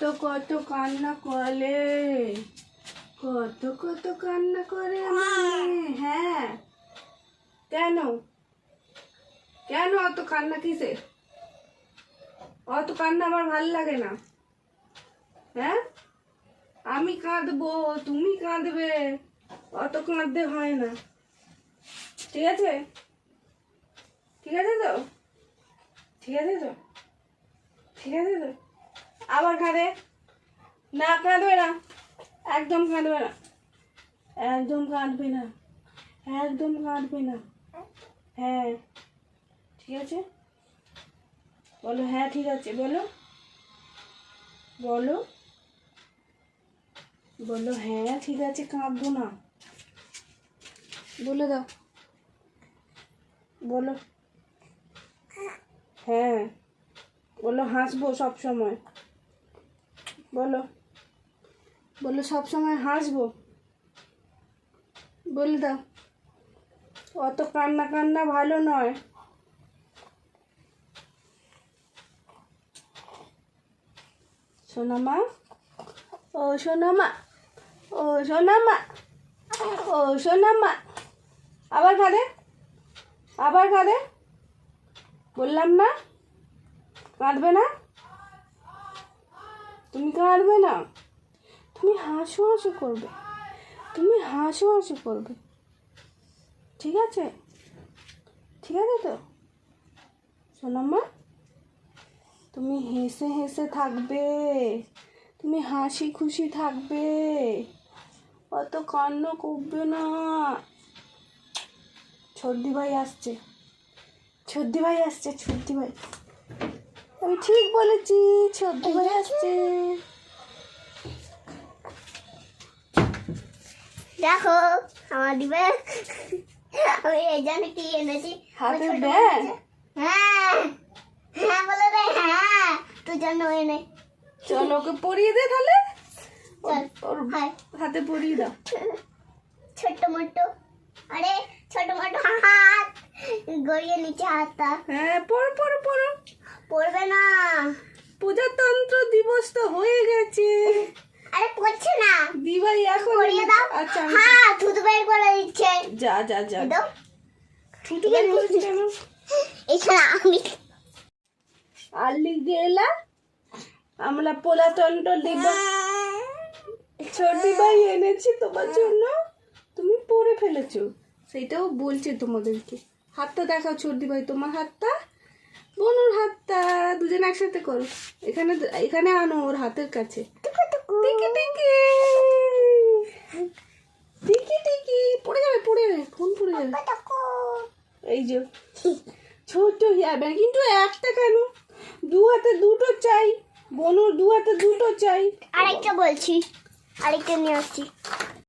কত কত কান্না করে। কত কত কান্না করে হ্যাঁ। কেন? কেন অত কান্না কিসে? অত কান্না আমার ভালো লাগে না। হ্যাঁ? আমি কাঁদবো, তুমি কাঁদবে, অত কাঁদতে হয় না। ঠিক আছে? ঠিক আছে তো? ঠিক আছে তো? ঠিক আছে তো? আবার কাঁদে না কাঁদবে না। একদম কাঁদবে না। একদম কাঁদবে না। একদম কাঁদবে না। হ্যাঁ। ঠিক আছে? বলো হ্যাঁ ঠিক আছে। বলো। বলো। বলো হ্যাঁ ঠিক আছে, কাঁদবো না। বলে দাও। বলো। হ্যাঁ। বলো, হাসবো সব সময়। বলো। বলো সব সময় হাসবো। বলে দাও। অত কান্না কান্না ভালো নয়। সোনামা? ও সোনামা। ও সোনামা। ও সোনামা। আবার কাঁদে? আবার কাঁদে? বললাম না। কাঁদবে না? তুমি কাঁদবে না। তুমি হাসো হাসো করবে। তুমি হাসো হাসো করবে। ঠিক আছে? ঠিক আছে তো? সোনাম্মা তুমি হেসে হেসে থাকবে। তুমি হাসি খুশি থাকবে। অত কান্ন করবে না। ছর্দি ভাই আসছে। ছর্দি ভাই আসছে, ছর্দি ভাই। আমি ঠিক বলেছি ছর্দি ভাই আসছে। দেখো আমার দিবে আমি এই জন্য কি এনেছি। হাতে ব্যাগ? হ্যাঁ হ্যাঁ বলে রে হ্যাঁ। তুই জন্য এনে। চলো ওকে পরিয়ে দে তাহলে। চল ওর হাতে পরিয়ে দাও। ছোট্ট মোটো আরে ছোট মোটো হাত গড়িয়ে নিচে হাতটা হ্যাঁ পড়ো পড়ো পড়বে না। প্রজাতন্ত্র দিবস তো হয়ে গেছে। আরে পড়ছে না। দিবাই এখন পড়িয়ে দাও। আচ্ছা হ্যাঁ থুত বের করে দিচ্ছে। যা যা যা। দাও। ছুটি বের করেছি কেন? এখানে আমি আর লিখে এলা আমরা প্রজাতন্ত্র দিবস ছোটি ভাই এনেছি তোমার জন্য। তুমি পরে ফেলেছো। সেটাও বলছে তোমাদেরকে। হাতটা দেখাও ছোটি ভাই তোমার হাতটা। বনুর হাতটা দুজন একসাথে করো। এখানে এখানে আনো ওর হাতের কাছে। টিকি টিকি! টিকি পড়ে যাবে পড়ে যাবে ফোন পড়ে যাবে। এই যে ছোট হেয়ার কিন্তু একটা কেন? দু হাতে দুটো চাই। বনুর দু হাতে দুটো চাই। আরেকটা বলছি, আরেকটা নিয়ে আসছি।